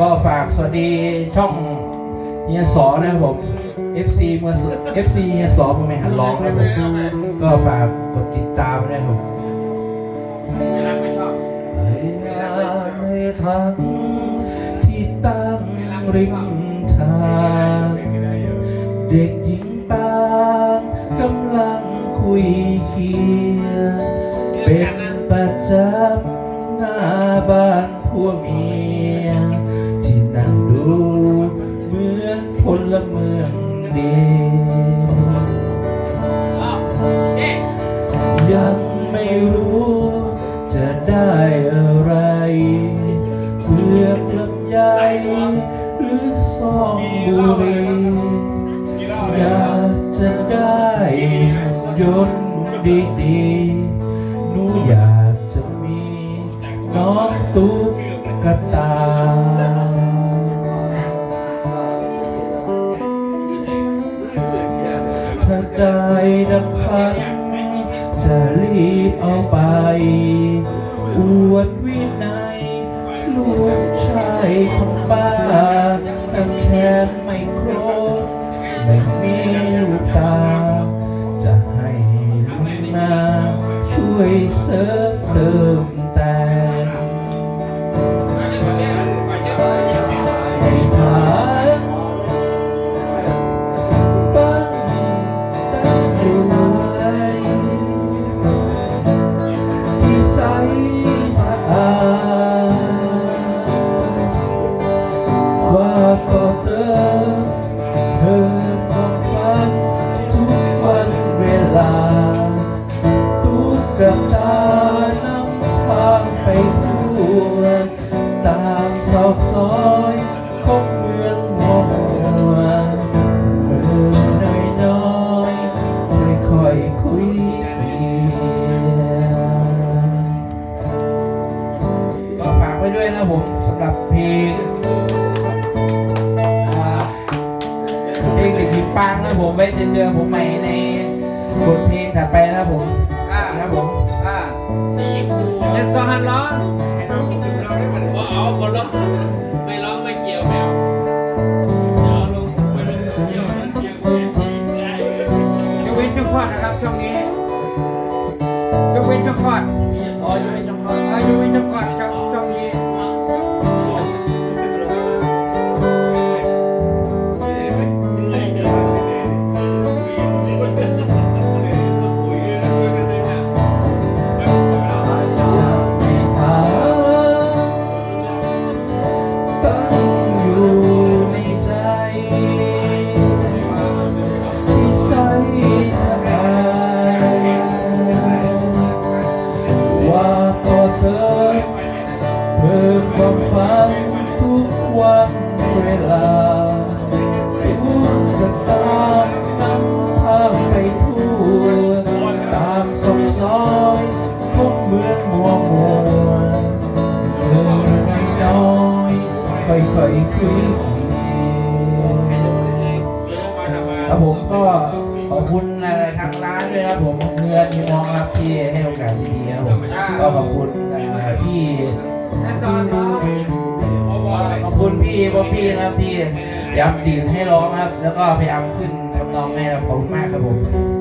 ก็ฝากสวัสดีช่องเฮียสอนะครับผม FC เมื่อ FC เฮียสอเมื่อไม่หันร้องนะครับผมก็ฝากกดติดตามนะครับผมไม่รักไม่ชอบในทางที่ตั้งริมทางเด็กหญิงปางกำลังคุยเคียเป็นประจำหน้าบ้านผัวเมีย นี้ ยังไม่รู้ จะได้อะไรเปลือกลำไยหรือซองบุหรี่อยากจะได้ยนต์ดีๆหนูอยากจะมีน้องตุ๊กตา ได้ดังพันจะรีบเอาไป อวดวินัยลูกชายของป้าแต่แค้นไม่คร อกซอยของเมืองมัวเออน้อยน้อยๆค่อยๆคุยเคลียร์ก็ฝากไว้ด้วยนะผมสำหรับเพลงอ่าเพลงเด็กหญิงปางนะผมไว้จะเจอผมใหม่ในบทเพลงถัดไปนะผม อ่าครับผม อ่าตีกูเจ็ นช่องคลอดนะครับช่องนี้ยกเว้นช่องคลอดมีซอยอยู่ในช่องคลอดเออยกเว้น เพิ่มความฝันทุกวันเวลาทุกระตานำทางไปทั่วตามซอกซอยของเมืองมัวมัวเออน้อยๆค่อยคุยครับผมก็ขอบคุณทางร้านด้วยครับผมเพื่อนมองรับที่ให้โอกาสดีๆครับผมก็ขอบคุณพี่ ขอบคุณพี่บ๊อบบี้นะครับพี่ย้ำตีนให้ร้องครับ แล้วก็พยายามขึ้นทำนองแม่ครับขอบคุณมากครับผม